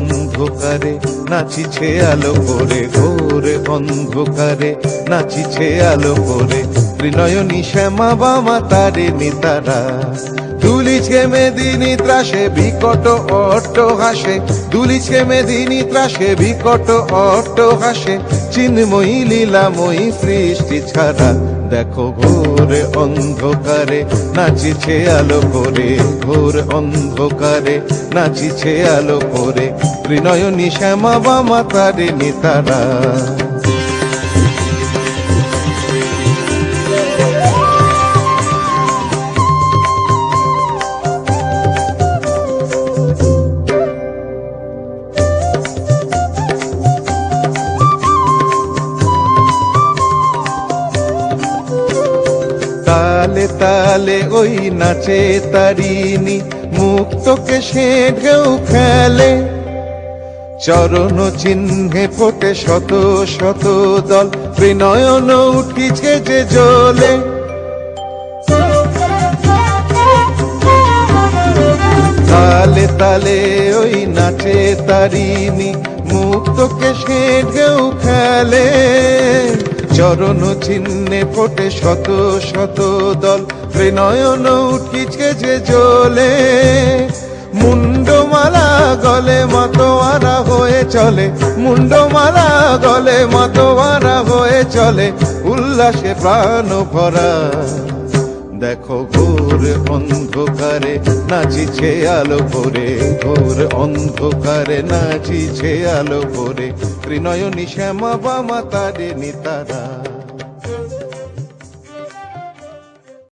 অন্ধকারে নাচিছে আলো করে, ঘোর অন্ধকারে নাচিছে আলো করে। ত্রিনয়নী শ্যামা বামা তারে নিতারা, দুলিছে মেদিনী ত্রাসে, বিকট অট্ট হাসে। দুলিছে মেদিনী ত্রাসে, বিকট অট্ট হাসে। চিন্ময়ী লীলাময়ী সৃষ্টি ছাড়া, দেখো ঘোর অন্ধকারে নাচিছে আলো করে, ঘোর অন্ধকারে নাচিছে আলো করে। ত্রিনয়নী শ্যামা বামা তারে নিতারা। তালে তালে ওই নাচে তারিনি মুক্তকে সে ঢেউ খেলে। চরণ চিহ্নে ফোটে শত শত দল। বিনয়ন উঠিছে যে জলে। তালে তালে ওই নাচে তারিনি মুক্তকে সে ঢেউ খেলে। চরণ চিহ্নে ফোটে শত শত দল। বিনয়ন উঠিছে যে জলে। মুন্ডমালা গলে মতোয়ারা চলে মুন্ডমালা গলে, মতোয়ারা হয়ে চলে, উল্লাসে প্রাণ ভরা। দেখো ঘোর অন্ধকারে নাচিছে আলো ভরে, ঘোর অন্ধকারে নাচিছে আলো ভরে, ত্রিনয়নী শ্যামা বামা তারে। নিতারা